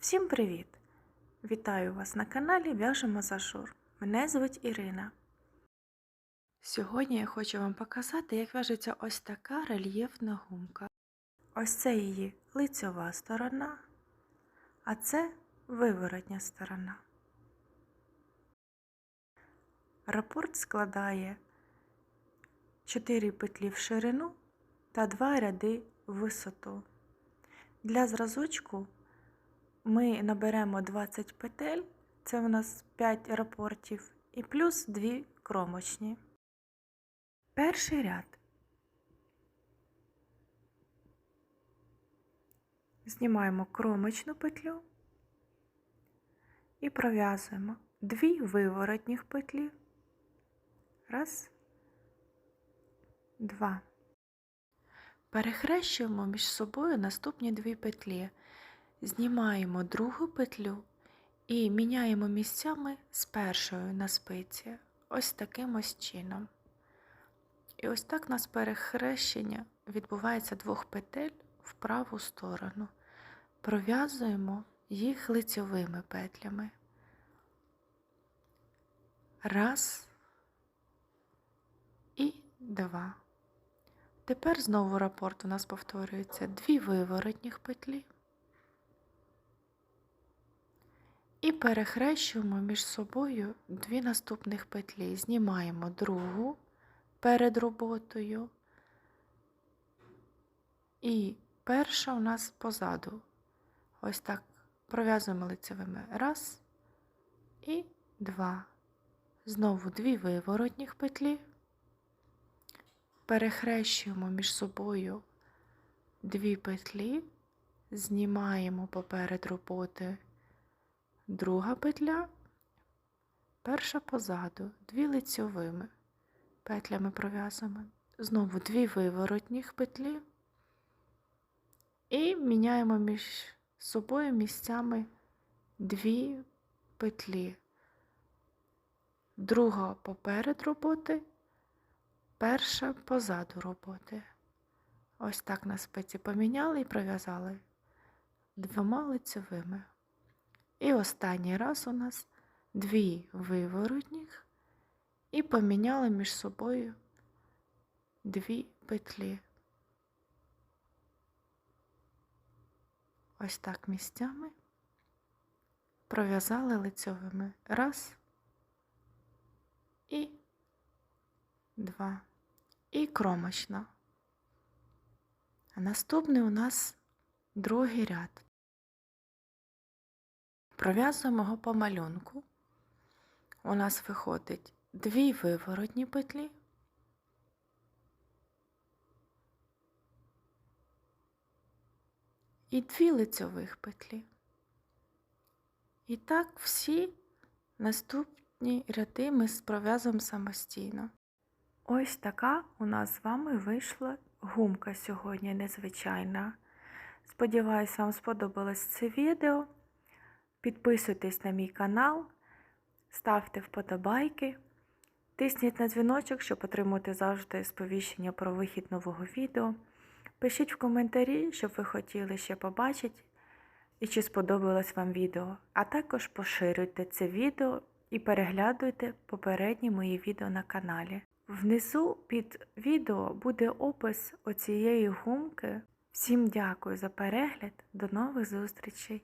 Всім привіт! Вітаю вас на каналі В'яжемо за. Мене звуть Ірина. Сьогодні я хочу вам показати, як в'яжеться ось така рельєфна гумка. Ось це її лицьова сторона, а це виворотня сторона. Рапорт складає 4 петлі в ширину та 2 ряди в висоту. Для зразочку ми наберемо 20 петель, це у нас 5 рапортів, і плюс 2 кромочні. Перший ряд. Знімаємо кромочну петлю і пров'язуємо 2 виворотніх петлі. Раз, два. Перехрещуємо між собою наступні дві петлі. Знімаємо другу петлю і міняємо місцями з першою на спиці. Ось таким ось чином. І ось так у нас перехрещення відбувається двох петель в праву сторону. Пров'язуємо їх лицьовими петлями. Раз і два. Тепер знову рапорт у нас повторюється дві виворотніх петлі. І перехрещуємо між собою дві наступних петлі. Знімаємо другу перед роботою. І перша у нас позаду. Ось так пров'язуємо лицевими. Раз і два. Знову дві виворотніх петлі. Перехрещуємо між собою дві петлі, знімаємо поперед роботи друга петля, перша позаду, дві лицьовими. Петлями пров'язуємо, знову дві виворотніх петлі. І міняємо між собою місцями дві петлі, друга поперед роботи, перша позаду роботи. Ось так на спиці поміняли і пров'язали двома лицевими. І останній раз у нас дві виворотніх і поміняли між собою дві петлі. Ось так місцями пров'язали лицьовими. Раз і два. І кромочна. Наступний у нас другий ряд. Пров'язуємо його по малюнку. У нас виходить дві виворотні петлі. І дві лицьових петлі. І так всі наступні ряди ми пров'язуємо самостійно. Ось така у нас з вами вийшла гумка сьогодні незвичайна. Сподіваюся, вам сподобалось це відео. Підписуйтесь на мій канал, ставте вподобайки, тисніть на дзвіночок, щоб отримати завжди сповіщення про вихід нового відео. Пишіть в коментарі, що ви хотіли ще побачити і чи сподобалось вам відео. А також поширюйте це відео і переглядуйте попередні мої відео на каналі. Внизу під відео буде опис оцієї гумки. Всім дякую за перегляд, до нових зустрічей!